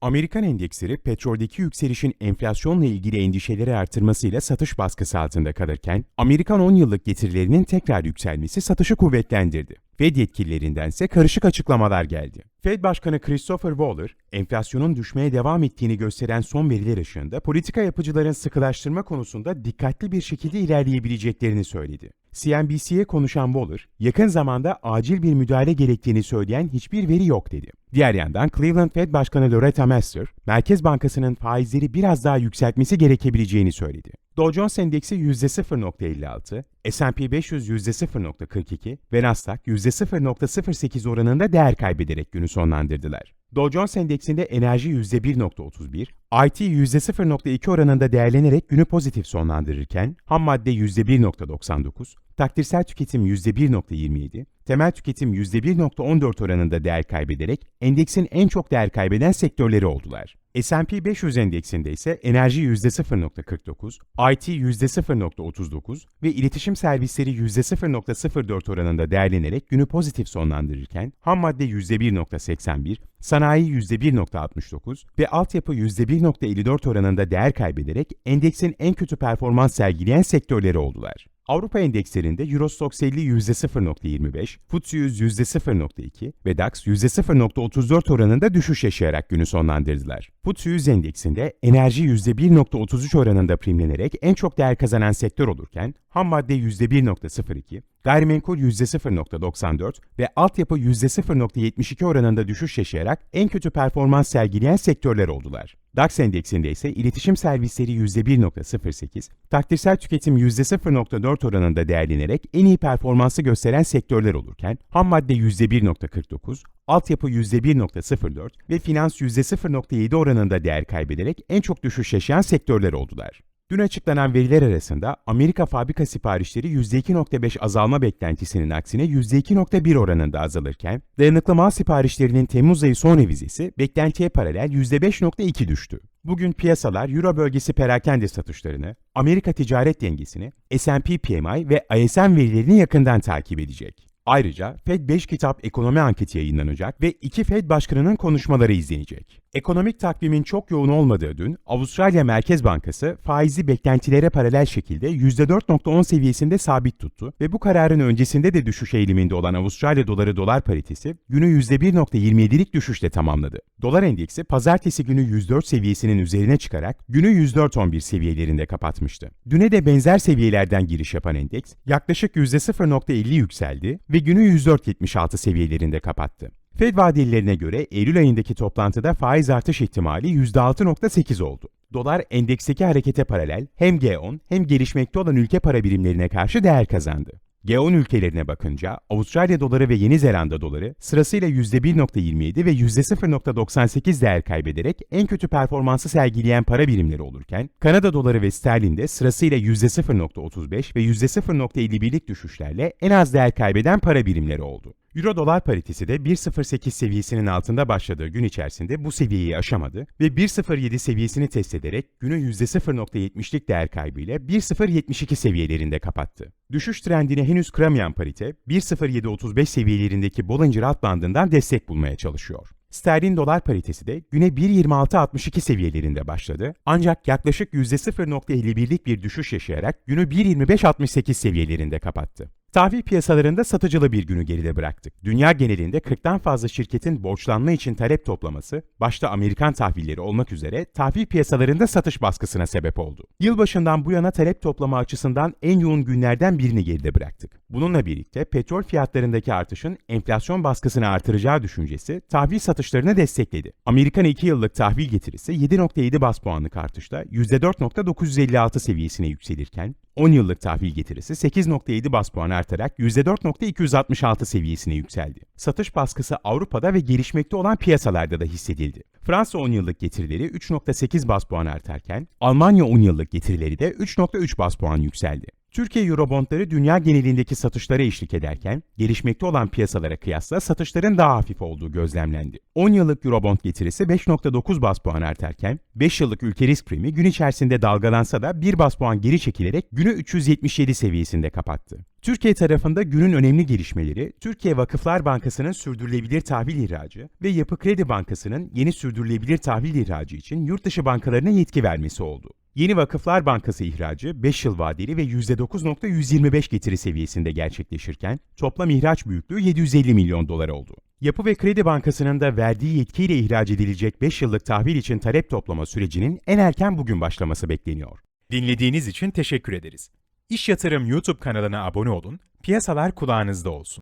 Amerikan endeksleri petroldeki yükselişin enflasyonla ilgili endişeleri artırmasıyla satış baskısı altında kalırken, Amerikan 10 yıllık getirilerinin tekrar yükselmesi satışı kuvvetlendirdi. Fed yetkililerinden ise karışık açıklamalar geldi. Fed Başkanı Christopher Waller, enflasyonun düşmeye devam ettiğini gösteren son veriler ışığında politika yapıcıların sıkılaştırma konusunda dikkatli bir şekilde ilerleyebileceklerini söyledi. CNBC'ye konuşan Waller, yakın zamanda acil bir müdahale gerektiğini söyleyen hiçbir veri yok dedi. Diğer yandan Cleveland Fed Başkanı Loretta Mester, Merkez Bankası'nın faizleri biraz daha yükseltmesi gerekebileceğini söyledi. Dow Jones Endeksi %0.56, S&P 500 %0.42 ve Nasdaq %0.08 oranında değer kaybederek günü sonlandırdılar. Dow Jones Endeksinde enerji %1.31, IT %0.2 oranında değerlenerek günü pozitif sonlandırırken, ham madde %1.99, takdirsel tüketim %1.27, temel tüketim %1.14 oranında değer kaybederek endeksin en çok değer kaybeden sektörleri oldular. S&P 500 endeksinde ise enerji %0.49, IT %0.39 ve iletişim servisleri %0.04 oranında değerlenerek günü pozitif sonlandırırken ham madde %1.81, sanayi %1.69 ve altyapı %1.54 oranında değer kaybederek endeksin en kötü performans sergileyen sektörleri oldular. Avrupa endekslerinde Eurostoxx 50 %0.25, FTSE 100 %0.2 ve DAX %0.34 oranında düşüş yaşayarak günü sonlandırdılar. FTSE 100 endeksinde enerji %1.33 oranında primlenerek en çok değer kazanan sektör olurken, ham madde %1.02, gayrimenkul %0.94 ve altyapı %0.72 oranında düşüş yaşayarak en kötü performans sergileyen sektörler oldular. DAX endeksinde ise iletişim servisleri %1.08, takdirsel tüketim %0.4 oranında değerlenerek en iyi performansı gösteren sektörler olurken, ham madde %1.49, altyapı %1.04 ve finans %0.7 oranında değer kaybederek en çok düşüş yaşayan sektörler oldular. Dün açıklanan veriler arasında Amerika fabrika siparişleri %2.5 azalma beklentisinin aksine %2.1 oranında azalırken, dayanıklı mal siparişlerinin Temmuz ayı son revizesi beklentiye paralel %5.2 düştü. Bugün piyasalar Euro bölgesi perakende satışlarını, Amerika ticaret dengesini, S&P PMI ve ISM verilerini yakından takip edecek. Ayrıca Fed 5 kitap ekonomi anketi yayınlanacak ve iki Fed başkanının konuşmaları izlenecek. Ekonomik takvimin çok yoğun olmadığı dün, Avustralya Merkez Bankası faizi beklentilere paralel şekilde %4.10 seviyesinde sabit tuttu ve bu kararın öncesinde de düşüş eğiliminde olan Avustralya doları dolar paritesi günü %1.27'lik düşüşle tamamladı. Dolar endeksi pazartesi günü 104 seviyesinin üzerine çıkarak günü 104.11 seviyelerinde kapatmıştı. Düne de benzer seviyelerden giriş yapan endeks yaklaşık %0.50 yükseldi ve günü 104.76 seviyelerinde kapattı. Fed vadelilerine göre Eylül ayındaki toplantıda faiz artış ihtimali %6.8 oldu. Dolar endeksteki harekete paralel hem G10 hem gelişmekte olan ülke para birimlerine karşı değer kazandı. G10 ülkelerine bakınca Avustralya doları ve Yeni Zelanda doları sırasıyla %1.27 ve %0.98 değer kaybederek en kötü performansı sergileyen para birimleri olurken, Kanada doları ve sterlin de sırasıyla %0.35 ve %0.51'lik düşüşlerle en az değer kaybeden para birimleri oldu. Euro dolar paritesi de 1.08 seviyesinin altında başladığı gün içerisinde bu seviyeyi aşamadı ve 1.07 seviyesini test ederek günü %0.70'lik değer kaybıyla 1.072 seviyelerinde kapattı. Düşüş trendini henüz kıramayan parite 1.0735 seviyelerindeki Bollinger alt bandından destek bulmaya çalışıyor. Sterlin dolar paritesi de güne 1.2662 seviyelerinde başladı ancak yaklaşık %0.51'lik bir düşüş yaşayarak günü 1.2568 seviyelerinde kapattı. Tahvil piyasalarında satıcılı bir günü geride bıraktık. Dünya genelinde 40'tan fazla şirketin borçlanma için talep toplaması, başta Amerikan tahvilleri olmak üzere tahvil piyasalarında satış baskısına sebep oldu. Yılbaşından bu yana talep toplama açısından en yoğun günlerden birini geride bıraktık. Bununla birlikte petrol fiyatlarındaki artışın enflasyon baskısını artıracağı düşüncesi tahvil satışlarını destekledi. Amerikan 2 yıllık tahvil getirisi 7.7 bas puanlık artışla %4.956 seviyesine yükselirken, 10 yıllık tahvil getirisi 8.7 bas puan artarak %4.266 seviyesine yükseldi. Satış baskısı Avrupa'da ve gelişmekte olan piyasalarda da hissedildi. Fransa 10 yıllık getirileri 3.8 bas puan artarken, Almanya 10 yıllık getirileri de 3.3 bas puan yükseldi. Türkiye Eurobondları dünya genelindeki satışlara eşlik ederken, gelişmekte olan piyasalara kıyasla satışların daha hafif olduğu gözlemlendi. 10 yıllık Eurobond getirisi 5.9 bas puan artarken, 5 yıllık ülke risk primi gün içerisinde dalgalansa da 1 bas puan geri çekilerek günü 377 seviyesinde kapattı. Türkiye tarafında günün önemli gelişmeleri, Türkiye Vakıflar Bankası'nın sürdürülebilir tahvil ihracı ve Yapı Kredi Bankası'nın yeni sürdürülebilir tahvil ihracı için yurt dışı bankalarına yetki vermesi oldu. Yeni Vakıflar Bankası ihracı 5 yıl vadeli ve %9.125 getiri seviyesinde gerçekleşirken toplam ihraç büyüklüğü 750 milyon dolar oldu. Yapı ve Kredi Bankası'nın da verdiği yetkiyle ihraç edilecek 5 yıllık tahvil için talep toplama sürecinin en erken bugün başlaması bekleniyor. Dinlediğiniz için teşekkür ederiz. İş Yatırım YouTube kanalına abone olun, piyasalar kulağınızda olsun.